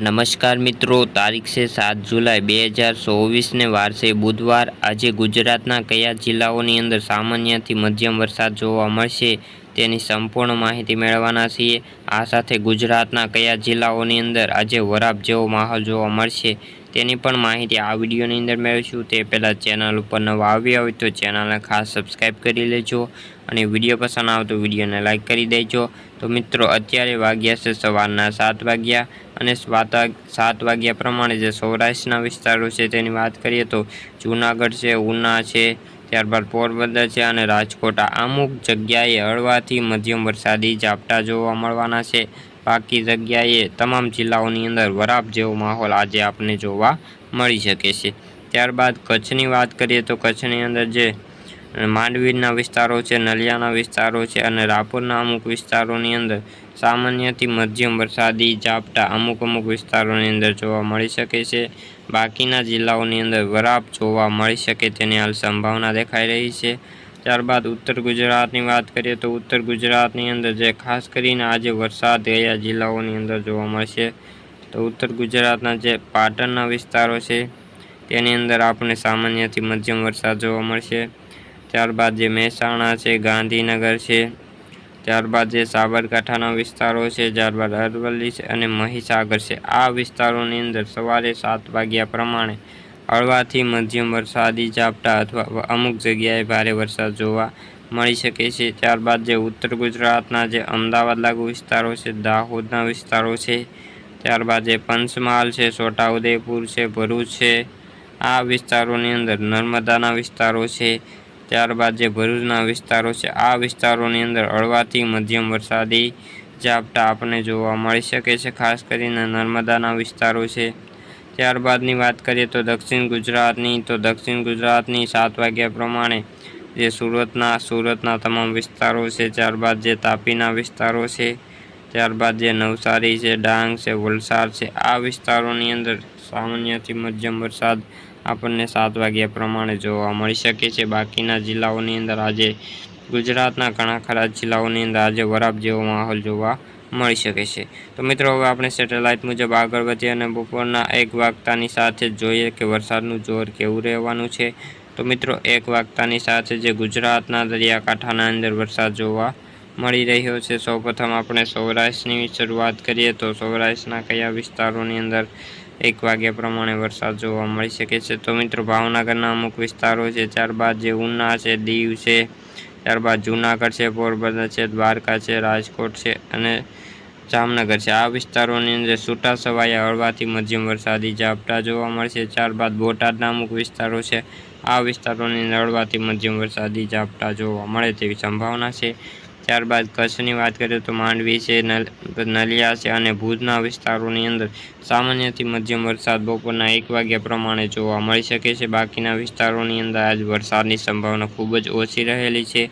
નમસ્કાર મિત્રો, તારીખ છે સાત જુલાઈ બે હજાર ચોવીસને વારસે બુધવાર. આજે ગુજરાતના કયા જિલ્લાઓની અંદર સામાન્યથી મધ્યમ વરસાદ જોવા મળશે તેની સંપૂર્ણ માહિતી મેળવવાના છીએ. આ સાથે ગુજરાતના કયા જિલ્લાઓની અંદર આજે વરાપ જેવો માહોલ જોવા મળશે તેની પણ માહિતી આ વિડીયોની અંદર મેળવીશું. તે પહેલાં ચેનલ ઉપર નવા આવ્યા હોય તો ચેનલને ખાસ સબસ્ક્રાઈબ કરી લેજો અને વીડિયો પસંદ આવે તો વિડીયોને લાઇક કરી દેજો. તો મિત્રો, અત્યારે વાગ્યા છે સવારના સાત વાગ્યા અને સાત વાગ્યા પ્રમાણે જે સૌરાષ્ટ્રના વિસ્તારો છે તેની વાત કરીએ તો જૂનાગઢ છે, ઉના છે, ત્યારબાદ પોરબંદર છે અને રાજકોટ. અમુક જગ્યાએ હળવાથી મધ્યમ વરસાદી ઝાપટા જોવા મળવાના છે. બાકી જગ્યાએ તમામ જિલ્લાઓની અંદર વરાપ જેવો માહોલ આજે આપને જોવા મળી શકે છે. ત્યારબાદ કચ્છની વાત કરીએ તો કચ્છની અંદર જે માંડવીના વિસ્તારો છે, નલિયાના વિસ્તારો છે અને રાપુરના અમુક વિસ્તારોની અંદર સામાન્યથી મધ્યમ વરસાદી ઝાપટા અમુક અમુક વિસ્તારોની અંદર જોવા મળી શકે છે. બાકીના જિલ્લાઓની અંદર વરાપ જોવા મળી શકે તેની હાલ સંભાવના દેખાઈ રહી છે. ત્યારબાદ ઉત્તર ગુજરાતની વાત કરીએ તો ઉત્તર ગુજરાતની અંદર જે ખાસ કરીને આજે વરસાદ ગયા જિલ્લાઓની અંદર જોવા મળશે તો ઉત્તર ગુજરાતના જે પાટણના વિસ્તારો છે તેની અંદર આપણે સામાન્યથી મધ્યમ વરસાદ જોવા મળશે. ત્યારબાદ જે મહેસાણા છે, ગાંધીનગર છે, ત્યારબાદ જે સાબરકાંઠાના વિસ્તારો છે, ત્યારબાદ અરવલ્લી છે અને મહીસાગર છે. આ વિસ્તારોની અંદર સવારે સાત વાગ્યા પ્રમાણે હળવાથી મધ્યમ વરસાદી ઝાપટા અથવા અમુક જગ્યાએ ભારે વરસાદ જોવા મળી શકે છે. ત્યારબાદ જે ઉત્તર ગુજરાતના જે અમદાવાદ લાગુ વિસ્તારો છે, દાહોદના વિસ્તારો છે, ત્યારબાદ જે પંચમહાલ છે, છોટાઉદેપુર છે, ભરૂચ છે. આ વિસ્તારોની અંદર નર્મદાના વિસ્તારો છે ત્યારબાદ જે ભરૂચના વિસ્તારો છે, આ વિસ્તારોની અંદર હળવાથી મધ્યમ વરસાદી ઝાપટા આપણને જોવા મળી શકે છે, ખાસ કરીને નર્મદાના વિસ્તારો છે. ત્યારબાદની વાત કરીએ તો દક્ષિણ ગુજરાતની, તો દક્ષિણ ગુજરાતની સાત વાગ્યા પ્રમાણે જે સુરતના સુરતના તમામ વિસ્તારો છે, ત્યારબાદ જે તાપીના વિસ્તારો છે, ત્યારબાદ જે નવસારી છે, ડાંગ છે, વલસાડ છે, આ વિસ્તારોની અંદર સામાન્યથી મધ્યમ વરસાદ આપણને સાત વાગ્યા પ્રમાણે જોવા મળી શકે છે. બાકીના જિલ્લાઓની અંદર આજે ગુજરાતના ઘણા ખરા જિલ્લાઓની અંદર આજે વરાપ જેવો માહોલ જોવા મળી શકે છે. તો મિત્રો, હવે આપણે સેટેલાઇટ મુજબ આગળ વધીએ અને બપોરના એક વાગતાની સાથે જોઈએ કે વરસાદનું જોર કેવું રહેવાનું છે. તો મિત્રો, એક વાગતાની સાથે જે ગુજરાતના દરિયાકાંઠાના અંદર વરસાદ જોવા મળી રહ્યો છે. સૌપ્રથમ આપણે સૌરાષ્ટ્રની શરૂઆત કરીએ તો સૌરાષ્ટ્રના કયા વિસ્તારોની અંદર એક વાગ્યા પ્રમાણે વરસાદ જોવા મળી શકે છે. તો મિત્રો, ભાવનગરના અમુક વિસ્તારો છે, ત્યારબાદ જે ઉના છે, દીવ છે, ત્યારબાદ જૂનાગઢ છે, પોરબંદર છે, દ્વારકા છે, રાજકોટ છે અને જામનગર છે. આ વિસ્તારોની અંદર છૂટા છવાયા હળવાથી મધ્યમ વરસાદી ઝાપટા જોવા મળશે. ત્યારબાદ બોટાદના અમુક વિસ્તારો છે, આ વિસ્તારોની અંદર હળવાથી મધ્યમ વરસાદી ઝાપટા જોવા મળે તેવી સંભાવના છે. ત્યારબાદ કચ્છની વાત કરીએ તો માંડવી છે નલિયા છે અને ભુજના વિસ્તારોની અંદર સામાન્યથી મધ્યમ વરસાદ બપોરના એક વાગ્યા પ્રમાણે જોવા મળી શકે છે. બાકીના વિસ્તારોની અંદર આજ વરસાદની સંભાવના ખૂબ જ ઓછી રહેલી છે.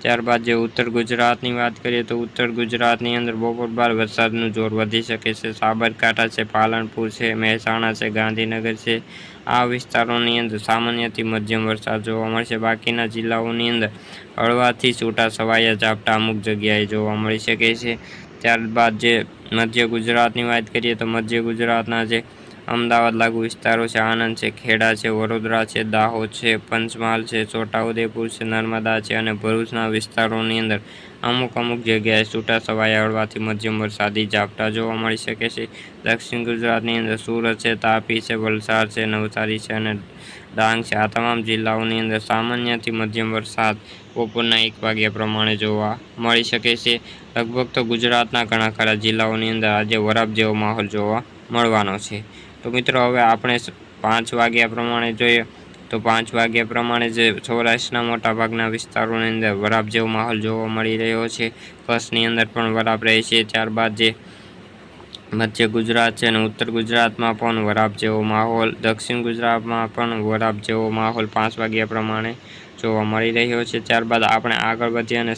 ત્યારબાદ જે ઉત્તર ગુજરાતની વાત કરીએ તો ઉત્તર ગુજરાતની અંદર બપોર બાદ વરસાદનું જોર વધી શકે છે. સાબરકાંઠા છે, પાલનપુર છે, મહેસાણા છે, ગાંધીનગર છે. આ વિસ્તારોની અંદર સામાન્યથી મધ્યમ વરસાદ જોવા મળશે. બાકીના જિલ્લાઓની અંદર હળવાથી છૂટા છવાયા ઝાપટા અમુક જગ્યાએ જોવા મળી શકે છે. ત્યારબાદ જે મધ્ય ગુજરાતની વાત કરીએ તો મધ્ય ગુજરાતના જે અમદાવાદ લાગુ વિસ્તારો છે, આણંદ છે, ખેડા છે, વડોદરા છે, દાહોદ છે, પંચમહાલ છે, છોટાઉદેપુર છે, નર્મદા છે અને ભરૂચના વિસ્તારોની અંદર અમુક અમુક જગ્યાએ છૂટા છવાયા હળવાથી મધ્યમ વરસાદી ઝાપટા જોવા મળી શકે છે. દક્ષિણ ગુજરાતની અંદર સુરત છે, તાપી છે, વલસાડ છે, નવસારી છે અને ડાંગ છે. આ તમામ જિલ્લાઓની અંદર સામાન્યથી મધ્યમ વરસાદ બપોરના એક વાગ્યા પ્રમાણે જોવા મળી શકે છે. લગભગ તો ગુજરાતના ઘણા ખરા જિલ્લાઓની અંદર આજે વરાપ જેવો માહોલ જોવા મળવાનો છે. તો મિત્રો, હવે આપણે પાંચ વાગ્યા પ્રમાણે જોઈએ. તો પાંચ વાગ્યા પ્રમાણે જે સૌરાષ્ટ્રના મોટાભાગના વિસ્તારોની અંદર વરાપ જેવો માહોલ જોવા મળી રહ્યો છે. કચ્છની અંદર પણ વરાપ રહે છે. ત્યારબાદ જે મધ્ય ગુજરાત છે અને ઉત્તર ગુજરાતમાં પણ વરાપ જેવો માહોલ, દક્ષિણ ગુજરાતમાં પણ વરાપ જેવો માહોલ પાંચ વાગ્યા પ્રમાણે જોવા મળી રહ્યો છે. ત્યારબાદ આપણે આગળ વધીએ અને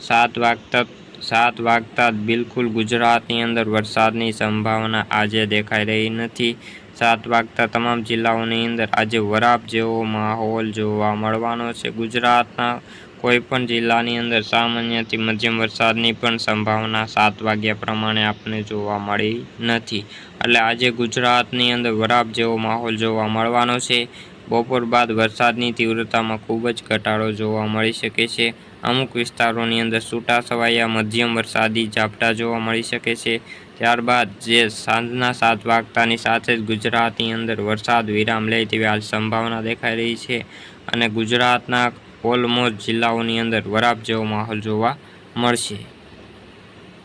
સાત વાગતા સાત વાગતા બિલકુલ ગુજરાતની અંદર વરસાદની સંભાવના આજે દેખાઈ રહી નથી. સાત વાગતા તમામ જિલ્લાઓની અંદર આજે વરાપ જેવો માહોલ જોવા મળવાનો છે. ગુજરાતના કોઈપણ જિલ્લાની અંદર સામાન્યથી મધ્યમ વરસાદની પણ સંભાવના સાત વાગ્યા પ્રમાણે આપણને જોવા મળી નથી. એટલે આજે ગુજરાતની અંદર વરાપ જેવો માહોલ જોવા મળવાનો છે. બપોર બાદ વરસાદની તીવ્રતામાં ખૂબ જ ઘટાડો જોવા મળી શકે છે. અમુક વિસ્તારોની અંદર છૂટાછવાયા મધ્યમ વરસાદી ઝાપટા જોવા મળી શકે છે. ત્યારબાદ જે સાંજના સાત વાગતાની સાથે જ ગુજરાતની અંદર વરસાદ વિરામ લે તેવી હાલ સંભાવના દેખાઈ રહી છે અને ગુજરાતના ઓલમોસ્ટ જિલ્લાઓની અંદર વરાપ જેવો માહોલ જોવા મળશે.